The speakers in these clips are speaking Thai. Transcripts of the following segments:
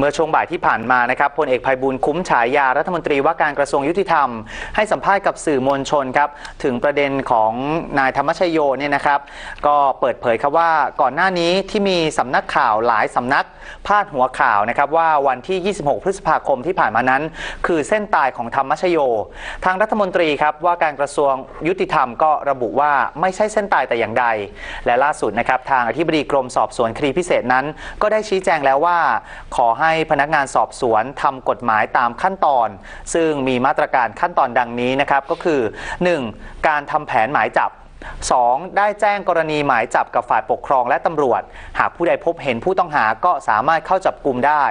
เมื่อช่วงบ่ายที่ผ่านมานะครับพลเอกภัยบูลย์คุ้มฉายารัฐมนตรีว่าการกระทรวงยุติธรรม ให้สัมภาษณ์กับสื่อมวลชนครับถึงประเด็นของนายธรรมชโยเนี่ยนะครับก็เปิดเผยครับว่าก่อนหน้านี้ที่มีสำนักข่าวหลายสำนักพาดหัวข่าวนะครับว่าวันที่ 26 พฤษภาคมที่ผ่านมานั้น คือเส้นตายของธรรมชโย ทางรัฐมนตรีครับว่าการกระทรวงยุติธรรมก็ระบุว่าไม่ใช่เส้นตายแต่อย่างใด และล่าสุดนะครับทางอธิบดีกรมสอบสวนคดีพิเศษนั้น ก็ได้ชี้แจงแล้วว่าขอให้ให้พนักงานสอบสวนทำกฎหมายตามขั้นตอน ซึ่งมีมาตรการขั้นตอนดังนี้นะครับก็คือ 1. การทำแผนหมายจับ 2. ได้แจ้งกรณีหมายจับกับฝ่ายปกครองและตำรวจ หากผู้ใดพบเห็นผู้ต้องหาก็สามารถเข้าจับกลุ่มได้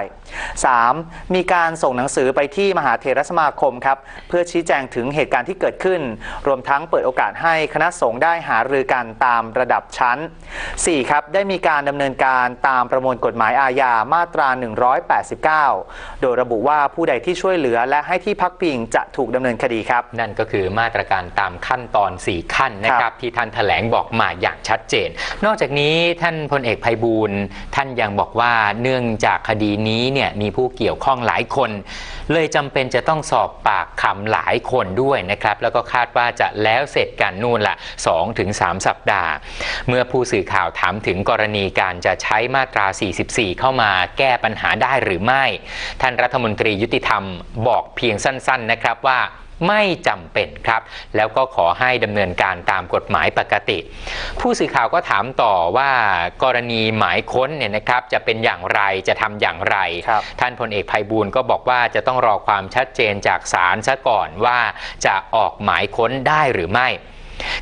3. มีการส่งหนังสือไปที่มหาเถรสมาคมครับเพื่อชี้แจงถึงเหตุการณ์ที่เกิดขึ้น รวมทั้งเปิดโอกาสให้คณะสงฆ์ได้หารือกันตามระดับชั้น 4. ครับได้มีการดำเนินการตามประมวลกฎหมายอาญามาตรา 189 โดยระบุว่าผู้ใดที่ช่วยเหลือและให้ที่พักพิงจะถูกดำเนินคดีครับ นั่นก็คือมาตรการตามขั้นตอน 4 ขั้นนะครับที่ท่านแถลงบอกมาอย่างชัดเจน นอกจากนี้ท่านพลเอกภัยบูลย์ท่านยังบอกว่าเนื่องจากคดีนี้เนี่ยมีผู้เกี่ยวข้องหลายคน เลยจำเป็นจะต้องสอบปากคำหลายคนด้วยนะครับ แล้วก็คาดว่าจะแล้วเสร็จกันนู่นละ2-3ถึง3สัปดาห์ เมื่อผู้สื่อข่าวถามถึงกรณีการจะใช้มาตรา 44 เข้ามาแก้ปัญหาได้หรือไม่ ท่านรัฐมนตรียุติธรรมบอกเพียงสั้น ๆนะครับว่า ไม่จำเป็นครับ แล้วก็ขอให้ดำเนินการตามกฎหมายปกติ ผู้สื่อข่าวก็ถามต่อว่ากรณีหมายค้นเนี่ยนะครับจะเป็นอย่างไรจะทำอย่างไรครับท่านพลเอกภัยบูลย์ก็บอกว่าจะต้องรอความชัดเจนจากศาลซะก่อนว่าจะออกหมายค้นได้หรือไม่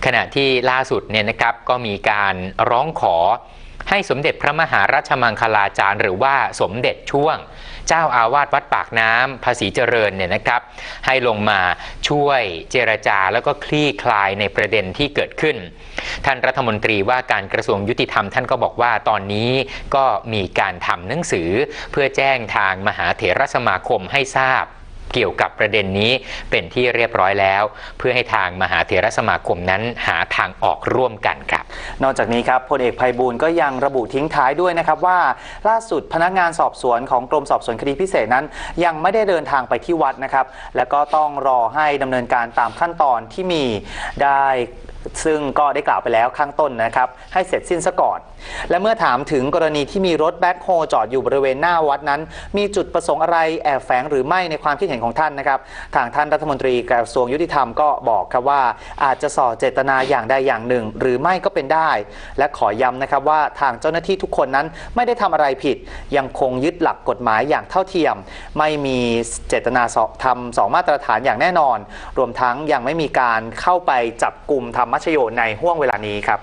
ขณะที่ล่าสุดเนี่ยนะครับก็มีการร้องขอ ให้สมเด็จพระมหาราชมังคลาจารย์ หรือว่าสมเด็จช่วง เจ้าอาวาสวัดปากน้ำภาษีเจริญเนี่ยนะครับ ให้ลงมาช่วยเจรจาแล้วก็คลี่คลายในประเด็นที่เกิดขึ้น ท่านรัฐมนตรีว่าการกระทรวงยุติธรรมท่านก็บอกว่าตอนนี้ก็มีการทำหนังสือเพื่อแจ้งทางมหาเถรสมาคมให้ทราบเกี่ยวกับประเด็นนี้เป็นที่เรียบร้อยแล้ว เพื่อให้ทางมหาเถรสมาคมนั้นหา ทางออกร่วมกันครับ นอกจากนี้ครับพลเอกภัยบูลย์ก็ยังระบุทิ้งท้ายด้วยนะครับว่าล่าสุดพนักงานสอบสวนของกรมสอบสวนคดีพิเศษนั้น ยังไม่ได้เดินทางไปที่วัดนะครับ และก็ต้องรอให้ดำเนินการตามขั้นตอนที่มีได้ซึ่งก็ได้กล่าวไปแล้วข้างต้นนะครับ ให้เสร็จสิ้นซะก่อน และเมื่อถามถึงกรณีที่มีรถแบ็คโฮจอดอยู่บริเวณหน้าวัดนั้น มีจุดประสงค์อะไรแอบแฝงหรือไม่ในความคิดเห็นของท่านนะครับ ทางท่านรัฐมนตรีกระทรวงยุติธรรมก็บอกครับว่า อาจจะส่อเจตนาอย่างใดอย่างหนึ่ง หรือไม่ก็เป็นได้ และขอย้ำนะครับว่าทางเจ้าหน้าที่ทุกคนนั้นไม่ได้ทำอะไรผิด ยังคงยึดหลักกฎหมายอย่างเท่าเทียม ไม่มีเจตนาทำสองมาตรฐานอย่างแน่นอน รวมทั้งยังไม่มีการเข้าไปจับกลุ่มธรรมชโยในห่วงเวลานี้ครับ